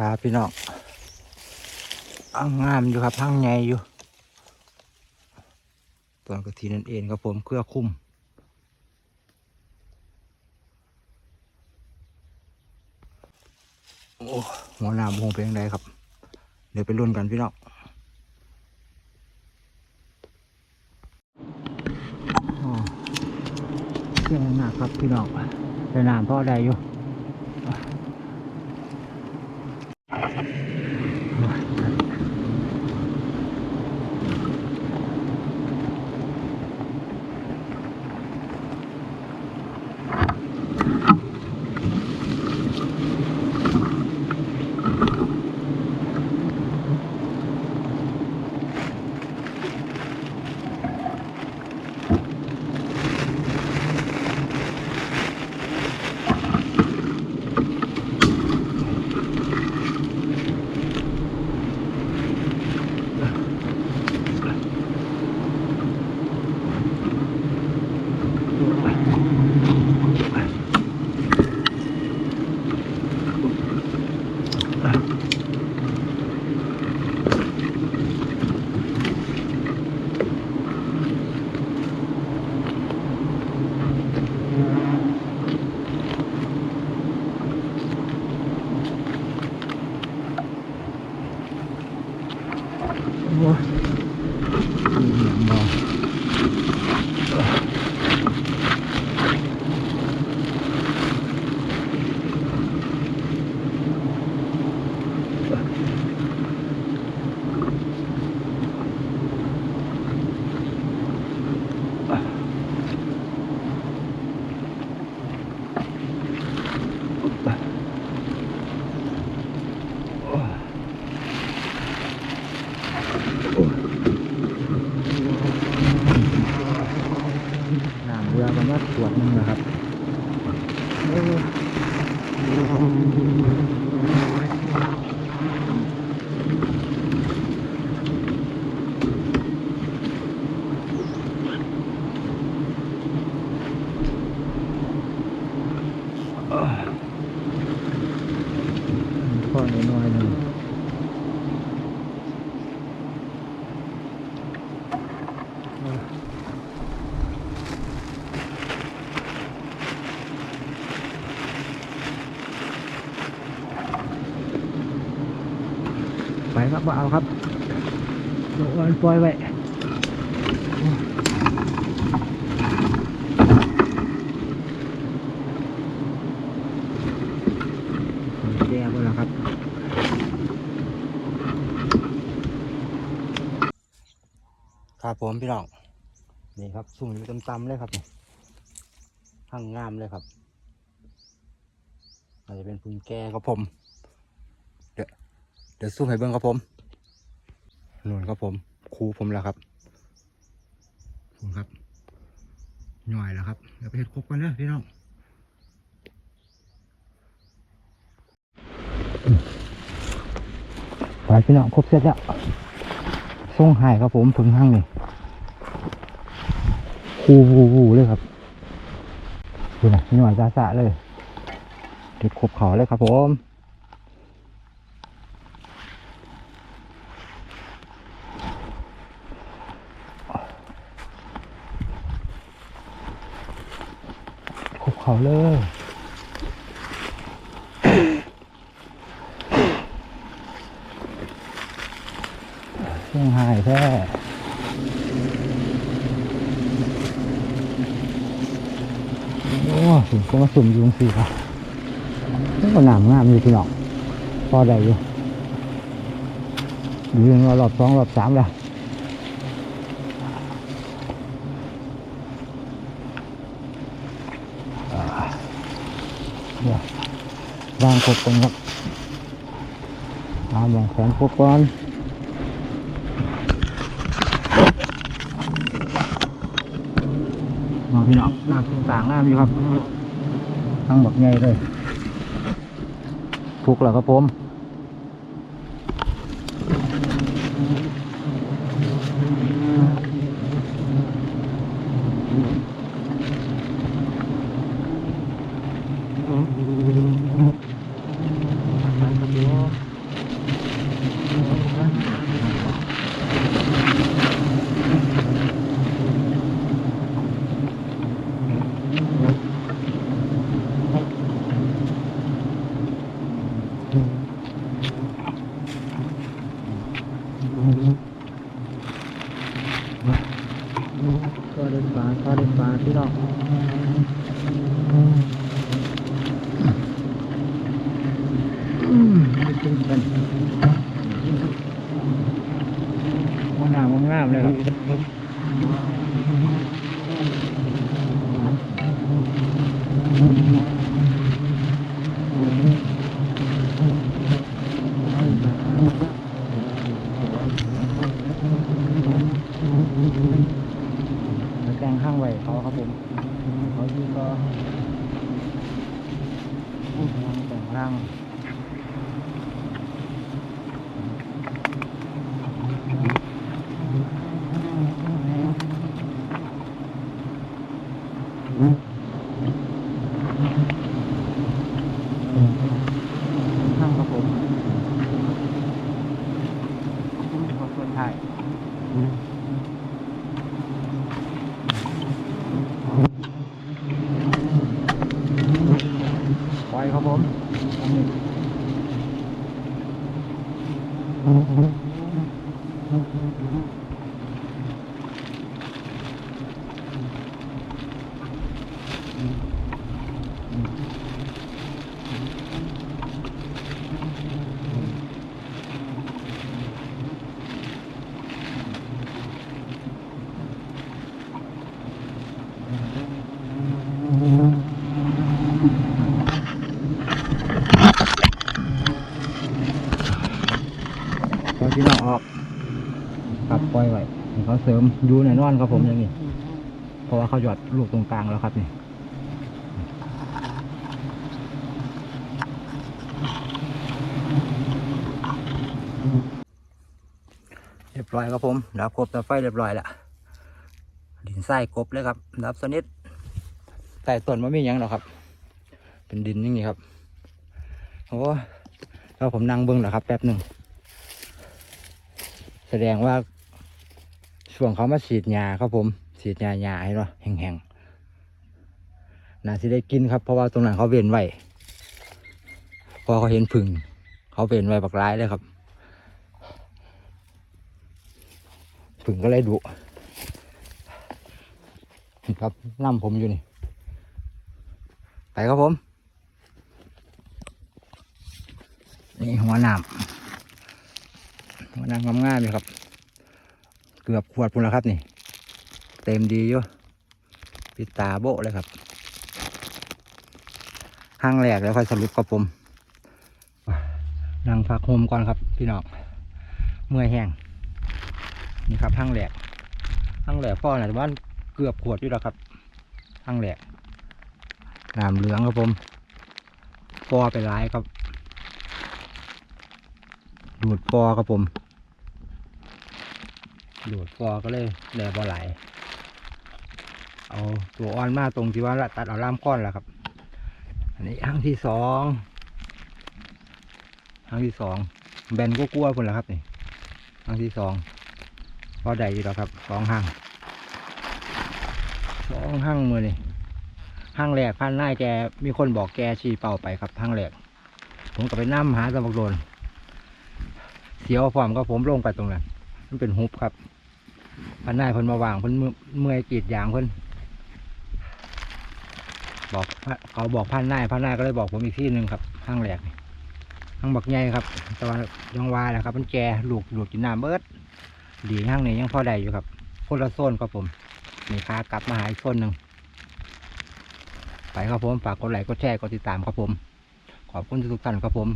ครับพี่น้องอ่างงามอยู่ครับห้างใหญ่อยู่ต้นกระถินนั่นเองครับผมเครือคุ้มโอ้หัวหน้าบงเป็นยังไงครับ เดี๋ยวไปรุ่นกันพี่น้องเครื่องหนักครับพี่น้องแต่น้ำพ่อได้อยู่ โอ้ยมีเหนียงมองน้ำเรือประมาณข วดนึงนะครับโอ้ข้อน้อยๆหนึ่ง ไป ครับบ่เอาครับโดนปล่อยไว้แย่ไปแล้วครับครับผมพี่น้องนี่ครับสุ่มอยู่ตำๆเลยครับนี่ห้างงามเลยครับอาจจะเป็นพุงแกครับผมเดี๋ยว เดี๋ยวสู้ให้เบิ้งครับผมนู่นครับผมครูผมแล้วครับผมครับ หน่อยแล้วครับ เดี๋ยวไปเห็ดครบกันเลยพี่น้องไปพี่น้องครบเสร็จแล้วส่งหายครับผมผึ่งห้างนี่ครูวูวูเลยครับดูนะหน่อยจ้าสะเลยเก็บครบเขาเลยครับผม ขบ เขาเลยเชียงหายแท้โอ้ถึงก็มาสุ่มยุงสิครับนี่ก็หนามงามอยู่พี่น้องพอได้อยู่ยืนมารอบสองรอบสามแล้ว เดี๋ยววางกบกันครับเอาวางแขนกบก่อนมาพี่น้องหน้ำต่างหน้าพี่ครับทั้งบักใหญ่เลยถูกแล้วครับผม ก็เดินฟ้าก็เดินฟ้าพี่น้องอืมไม่ตึงกันมังหนาวมันงามเลยครับ ล่างแต่งล่าง ข้างครับผมขอส่วนถ่ายปล่อยครับผมตรงนี้ ปล่อยพี่น้องออกครับปล่อยไว้ให้ เขาเสริมอยู่แน่นอนครับผมอย่างนี้ เพราะว่าเขาหยอดลูกตรงกลางแล้วครับนี่เรียบร้อยครับผมดับครบดับไฟเรียบร้อยแล้วดินทรายครบเลยครับดับสนิทใต้ต้นมันไม่มีหยังหรอกครับ เป็นดินอย่างนี้ครับโอ้แล้วผมนั่งเบิ้งเหรอครับ แป๊บหนึ่งแสดงว่า ช่วงเขามาฉีดยาครับผมฉีดยายาให้เนาะแห้งๆน่าสิได้กินครับเพราะว่าตรงนั้นเขาเว้นไว้พอเขาเห็นผึ่งเขาเว้นไว้บักร้ายเลยครับผึ่งก็เลยดุครับน้ำผมอยู่นี่ไปครับผม นี่หัวน้ำหัวน้ำงามๆเลยครับ กือบขวดพุ่นแล้วครับนี่ เต็มดีอยู่ปิดตาโบเลยครับห้างแรกแล้วค่อยสรุปครับผมนั่งพักโฮมก่อนครับ พี่น้องเมื่อยแห้งนี่ครับห้างแหลกห้างแหลกพ่อน่ว่าเกือบขวดอยู่แล้วครับห้างแหลกน้ำเหลืองครับผมปอไปร้ายครับ ดูดปอครับผม ดูดปอก็เลยแหลบอไหลายเอาตัวอ่อนมาตรงที่ว่าตัดเอาล่ามก้อนแล้วครับ อันนี้ห้างที่สองห้างที่สองแบนก็กลัวคนละครับนี่ห้างที่สองพอได้อยู่แล้วครับสองห้างสองห้างมือนี่ห้างแรกพันหน้ายแกมีคนบอกแกชี้เป่าไปครับห้างแรกผมก็ไปนั่หาสมบักโดนเสียวฟอมก็ผมลงไปตรงนั้นมันเป็นฮุบครับ พันหน้ายเพิ่นมาวางเพิ่นเมื่อยกีดยางเพิ่นบอกเขาบอกพันหน้ายพันหน้ายก็เลยบอกผมอีกที่หนึ่งครับห้างแรกห้างบักใหญ่ครับตอนยังวายแหละครับมันแกลูกลูกกินน้ำเบิดดีห้างนี้ยังพอได้อยู่ครับคนละโซนครับผมมีค้ากลับมาหาอีกโซนหนึ่งไปครับผมฝากกดไลค์กดแชร์กดติดตามครับผม ขอบคุณทุกท่านครับผม